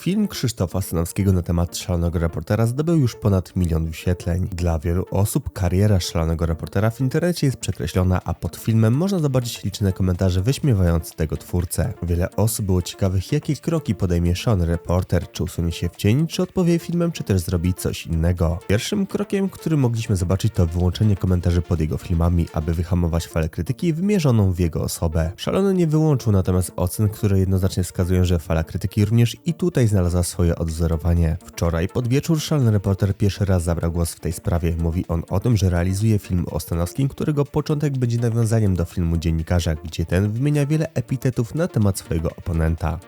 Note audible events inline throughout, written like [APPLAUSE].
Film Krzysztofa Stanowskiego na temat szalonego reportera zdobył już ponad milion wyświetleń. Dla wielu osób kariera szalonego reportera w internecie jest przekreślona, a pod filmem można zobaczyć liczne komentarze wyśmiewające tego twórcę. Wiele osób było ciekawych, jakie kroki podejmie szalony reporter, czy usunie się w cień, czy odpowie filmem, czy też zrobi coś innego. Pierwszym krokiem, który mogliśmy zobaczyć, to wyłączenie komentarzy pod jego filmami, aby wyhamować falę krytyki wymierzoną w jego osobę. Szalony nie wyłączył natomiast ocen, które jednoznacznie wskazują, że fala krytyki również i tutaj znalazła swoje odwzorowanie. Wczoraj pod wieczór szalony reporter pierwszy raz zabrał głos w tej sprawie. Mówi on o tym, że realizuje film o Stanowskim, którego początek będzie nawiązaniem do filmu Dziennikarza, gdzie ten wymienia wiele epitetów na temat swojego oponenta.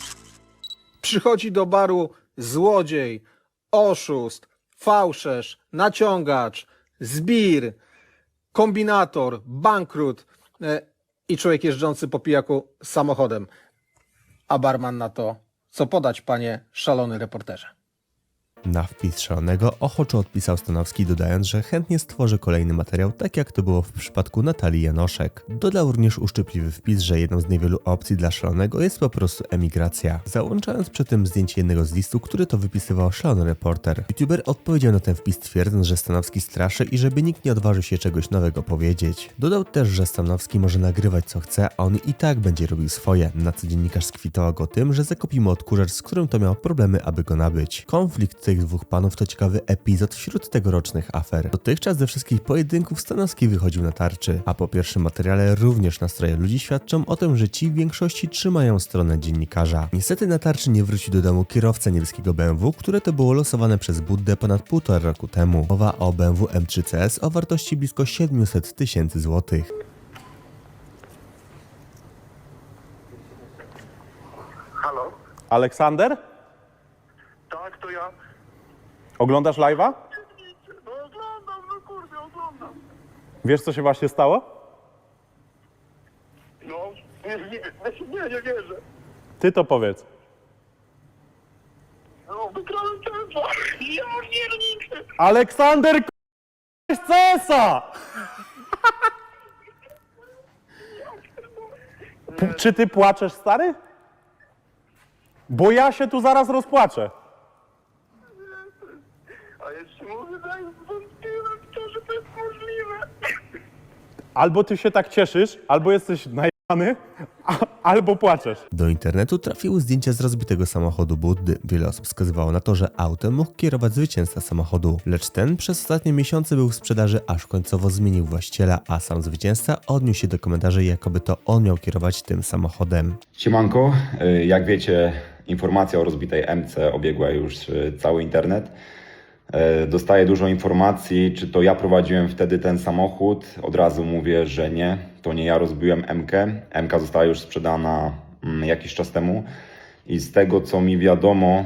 Przychodzi do baru złodziej, oszust, fałszerz, naciągacz, zbir, kombinator, bankrut e, i człowiek jeżdżący po pijaku samochodem. A barman na to, co podać, panie szalony reporterze. Na wpis szalonego ochoczo odpisał Stanowski, dodając, że chętnie stworzy kolejny materiał, tak jak to było w przypadku Natalii Janoszek. Dodał również uszczypliwy wpis, że jedną z niewielu opcji dla szalonego jest po prostu emigracja, załączając przy tym zdjęcie jednego z listów, który to wypisywał szalony reporter. YouTuber odpowiedział na ten wpis twierdząc, że Stanowski straszy i żeby nikt nie odważył się czegoś nowego powiedzieć. Dodał też, że Stanowski może nagrywać co chce, a on i tak będzie robił swoje, na co dziennikarz skwitała go tym, że zakupimy odkurzacz, z którym to miał problemy, aby go nabyć. Konflikt tych dwóch panów to ciekawy epizod wśród tegorocznych afer. Dotychczas ze wszystkich pojedynków Stanowski wychodził na tarczy, a po pierwszym materiale również nastroje ludzi świadczą o tym, że ci w większości trzymają stronę dziennikarza. Niestety na tarczy nie wrócił do domu kierowca niebieskiego BMW, które to było losowane przez Buddę ponad półtora roku temu. Mowa o BMW M3 CS o wartości blisko 700 tysięcy złotych. Halo? Aleksander? Oglądasz live'a? No oglądam, no kurde, oglądam. Wiesz, co się właśnie stało? No, nie, nie, nie, nie wierzę. Ty to powiedz. No, wygrałem tempo. [LAUGHS] Ja pierniczę. Aleksander k***ś CS-a! P- [LAUGHS] Czy ty płaczesz, stary? Bo ja się tu zaraz rozpłaczę. Jeszcze mówię, daj, wątpiłem w to, że to jest możliwe. Albo ty się tak cieszysz, albo jesteś najebany, a- albo płaczesz. Do internetu trafiły zdjęcia z rozbitego samochodu Buddy. Wiele osób wskazywało na to, że autem mógł kierować zwycięzca samochodu, lecz ten przez ostatnie miesiące był w sprzedaży, aż końcowo zmienił właściciela, a sam zwycięzca odniósł się do komentarzy, jakoby to on miał kierować tym samochodem. Siemanko, Y, jak wiecie, informacja o rozbitej MC obiegła już y, cały internet. Y, Dostaję dużo informacji, czy to ja prowadziłem wtedy ten samochód. Od razu mówię, że nie, to nie ja rozbiłem MK. MK została już sprzedana mm, jakiś czas temu. I z tego co mi wiadomo,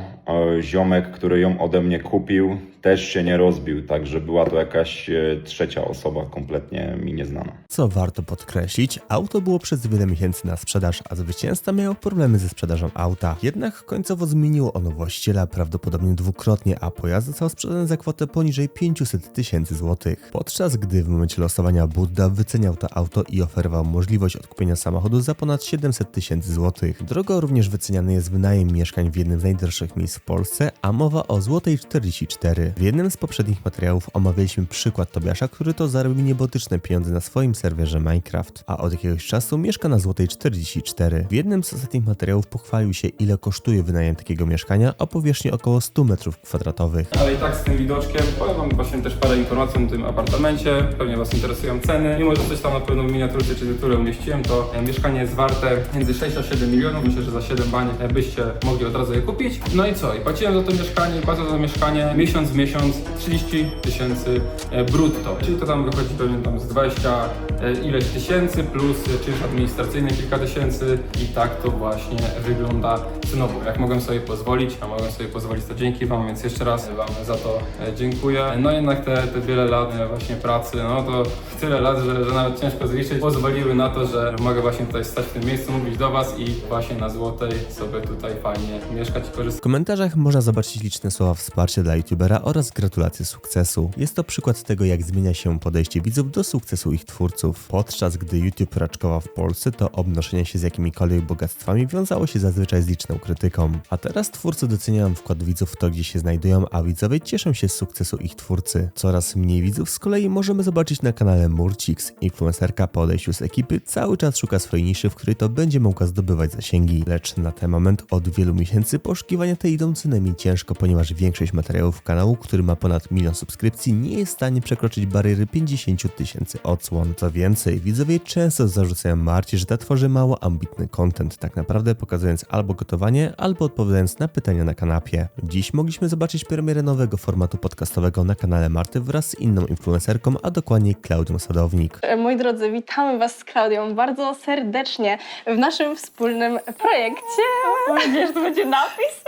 ziomek, który ją ode mnie kupił, też się nie rozbił, także była to jakaś y, trzecia osoba, kompletnie mi nieznana. Co warto podkreślić, auto było przez wiele miesięcy na sprzedaż, a zwycięzca miał problemy ze sprzedażą auta. Jednak końcowo zmieniło ono właściciela prawdopodobnie dwukrotnie, a pojazd został sprzedany za kwotę poniżej 500 tysięcy złotych. Podczas gdy w momencie losowania Budda wyceniał to auto i oferował możliwość odkupienia samochodu za ponad 700 tysięcy złotych. Drogo również wyceniany jest wynajem mieszkań w jednym z najdroższych miejsc w Polsce, a mowa o Złotej 44. W jednym z poprzednich materiałów omawialiśmy przykład Tobiasza, który to zarobił niebotyczne pieniądze na swoim serwerze Minecraft, a od jakiegoś czasu mieszka na Złotej 44. W jednym z ostatnich materiałów pochwalił się ile kosztuje wynajem takiego mieszkania o powierzchni około 100 m2. Ale i tak z tym widoczkiem powiem wam właśnie też parę informacji o tym apartamencie. Pewnie was interesują ceny. Mimo, że coś tam na pewno w miniaturce czy tytule umieściłem, to e, mieszkanie jest warte między 6 a 7 milionów. Myślę, że za 7 bani e, byście mogli od razu je kupić. No i co? I płaciłem za to mieszkanie, płacę za to mieszkanie miesiąc w miesiąc 30 tysięcy e, brutto. Czyli to tam wychodzi pewnie tam z 20 e, ileś tysięcy plus czynsz administracyjny kilka tysięcy i tak to właśnie wygląda cenowo. Jak mogłem sobie pozwolić, a mogłem sobie pozwolić to dzięki Wam, więc jeszcze raz Wam za to e, dziękuję. No jednak te, te wiele lat właśnie pracy, no to tyle lat, że, że nawet ciężko zliczyć, pozwoliły na to, że mogę właśnie tutaj stać w tym miejscu, mówić do Was i właśnie na Złotej sobie tutaj fajnie mieszkać i korzystać. Komentarzach można zobaczyć liczne słowa wsparcia dla youtubera oraz gratulacje sukcesu. Jest to przykład tego, jak zmienia się podejście widzów do sukcesu ich twórców. Podczas gdy YouTube raczkował w Polsce, to obnoszenie się z jakimikolwiek bogactwami wiązało się zazwyczaj z liczną krytyką. A teraz twórcy doceniają wkład widzów w to, gdzie się znajdują, a widzowie cieszą się z sukcesu ich twórcy. Coraz mniej widzów z kolei możemy zobaczyć na kanale Murcix. Influencerka po odejściu z ekipy cały czas szuka swojej niszy, w której to będzie mogła zdobywać zasięgi. Lecz na ten moment od wielu miesięcy poszukiwania te idą co najmniej ciężko, ponieważ większość materiałów kanału, który ma ponad milion subskrypcji, nie jest w stanie przekroczyć bariery 50 tysięcy odsłon. Co więcej, widzowie często zarzucają Marcie, że ta tworzy mało ambitny content, tak naprawdę pokazując albo gotowanie, albo odpowiadając na pytania na kanapie. Dziś mogliśmy zobaczyć premierę nowego formatu podcastowego na kanale Marty wraz z inną influencerką, a dokładnie Klaudią Sadownik. Moi drodzy, witamy Was z Klaudią bardzo serdecznie w naszym wspólnym projekcie. Mam nadzieję, że to będzie napis,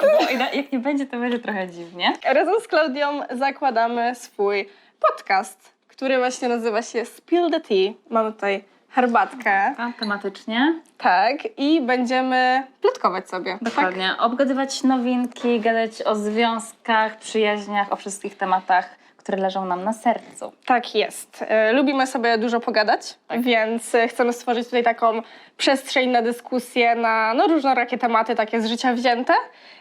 jak nie będzie, to będzie trochę dziwnie. Razem z Klaudią zakładamy swój podcast, który właśnie nazywa się Spill the Tea. Mamy tutaj herbatkę, A, tematycznie. tak, i będziemy plotkować sobie. Tak? Dokładnie. Obgadywać nowinki, gadać o związkach, przyjaźniach, o wszystkich tematach, które leżą nam na sercu. Tak jest. E, Lubimy sobie dużo pogadać, więc e, chcemy stworzyć tutaj taką przestrzeń na dyskusję na no, różnorakie tematy, takie z życia wzięte.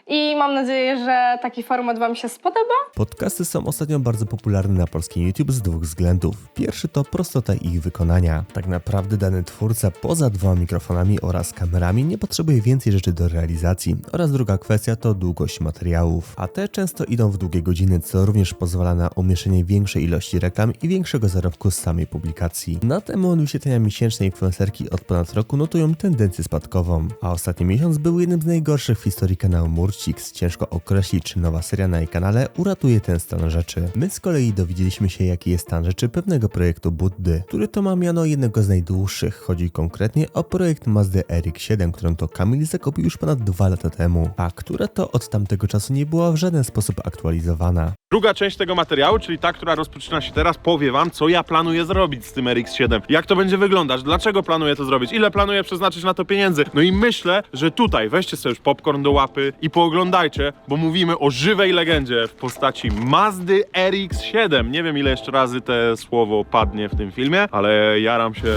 I mam nadzieję, że taki format Wam się spodoba. Podcasty są ostatnio bardzo popularne na polskim YouTube z dwóch względów. Pierwszy to prostota ich wykonania. Tak naprawdę dany twórca poza dwoma mikrofonami oraz kamerami nie potrzebuje więcej rzeczy do realizacji. Oraz druga kwestia to długość materiałów. A te często idą w długie godziny, co również pozwala na umieszczenie większej ilości reklam i większego zarobku z samej publikacji. Na moment wyświetlenia miesięczne influencerki od ponad roku notują tendencję spadkową, a ostatni miesiąc był jednym z najgorszych w historii kanału Murcix. Ciężko określić, czy nowa seria na jej kanale uratuje ten stan rzeczy. My z kolei dowiedzieliśmy się, jaki jest stan rzeczy pewnego projektu Buddy, który to ma miano jednego z najdłuższych. Chodzi konkretnie o projekt Mazdy RX-7, którą to Kamil zakupił już ponad dwa lata temu, a która to od tamtego czasu nie była w żaden sposób aktualizowana. Druga część tego materiału, czyli ta, która rozpoczyna się teraz, powie wam, co ja planuję zrobić z tym RX-7. Jak to będzie wyglądać, dlaczego planuję to zrobić, ile planuję przeznaczyć na to pieniędzy. No i myślę, że tutaj weźcie sobie już popcorn do łapy i pooglądajcie, bo mówimy o żywej legendzie w postaci Mazdy RX-7. Nie wiem, ile jeszcze razy te słowo padnie w tym filmie, ale jaram się...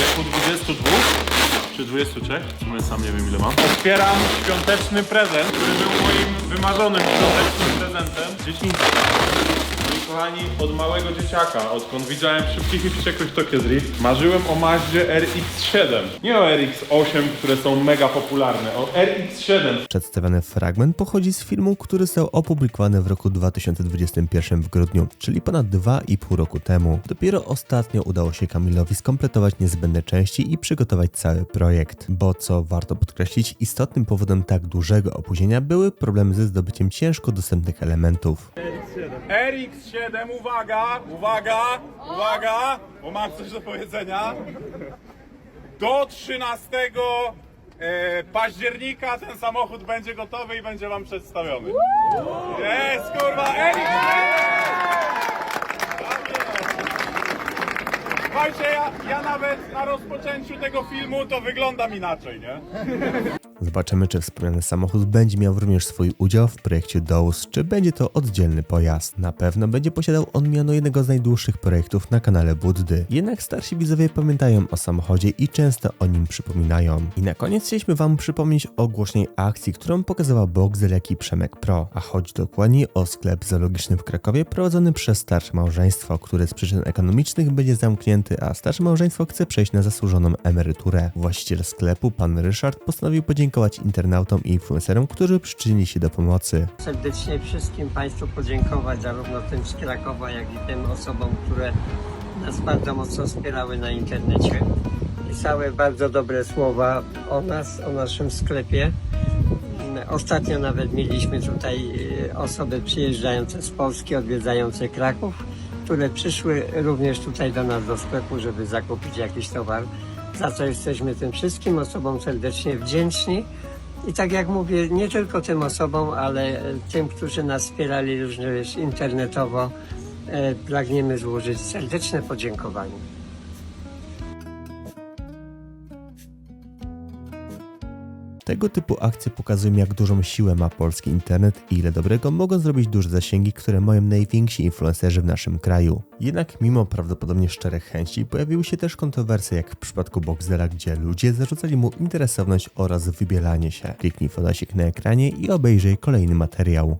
Wieku 22 czy 23? W sumie sam nie wiem ile mam. Otwieram świąteczny prezent, który był moim wymarzonym świątecznym prezentem dzieciństwa. Kochani, od małego dzieciaka, odkąd widziałem szybkich i wściekłych Tokyo Drift, marzyłem o Maździe RX-7. Nie o RX-8, które są mega popularne, o RX-7. Przedstawiony fragment pochodzi z filmu, który został opublikowany w roku 2021 w grudniu, czyli ponad 2,5 roku temu. Dopiero ostatnio udało się Kamilowi skompletować niezbędne części i przygotować cały projekt, bo co warto podkreślić, istotnym powodem tak dużego opóźnienia były problemy ze zdobyciem ciężko dostępnych elementów. RX-7, uwaga, uwaga, uwaga, bo mam coś do powiedzenia. Do 13 e, października ten samochód będzie gotowy i będzie wam przedstawiony. Jest, kurwa, RX-7! Słuchajcie, ja, ja nawet na rozpoczęciu tego filmu to wyglądam inaczej, nie? Zobaczymy, czy wspomniany samochód będzie miał również swój udział w projekcie DOUS, czy będzie to oddzielny pojazd. Na pewno będzie posiadał on miano jednego z najdłuższych projektów na kanale Buddy. Jednak starsi widzowie pamiętają o samochodzie i często o nim przypominają. I na koniec chcieliśmy wam przypomnieć o głośnej akcji, którą pokazywał Boxel jak i Przemek Pro, a chodzi dokładnie o sklep zoologiczny w Krakowie prowadzony przez starsze małżeństwo, które z przyczyn ekonomicznych będzie zamknięty, a starsze małżeństwo chce przejść na zasłużoną emeryturę. Właściciel sklepu, pan Ryszard, postanowił podziękować internautom i influencerom, którzy przyczynili się do pomocy. serdecznie wszystkim Państwu podziękować, zarówno tym z Krakowa, jak i tym osobom, które nas bardzo mocno wspierały na internecie. Pisały bardzo dobre słowa o nas, o naszym sklepie. Ostatnio nawet mieliśmy tutaj e, osoby przyjeżdżające z Polski, odwiedzające Kraków, które przyszły również tutaj do nas do sklepu, żeby zakupić jakiś towar, za co jesteśmy tym wszystkim osobom serdecznie wdzięczni. I tak jak mówię, nie tylko tym osobom, ale e, tym, którzy nas wspierali również internetowo, e, pragniemy złożyć serdeczne podziękowanie. Tego typu akcje pokazują jak dużą siłę ma polski internet i ile dobrego mogą zrobić duże zasięgi, które mają najwięksi influencerzy w naszym kraju. Jednak mimo prawdopodobnie szczerych chęci pojawiły się też kontrowersje jak w przypadku Boxdela, gdzie ludzie zarzucali mu interesowność oraz wybielanie się. Kliknij podasik na ekranie i obejrzyj kolejny materiał.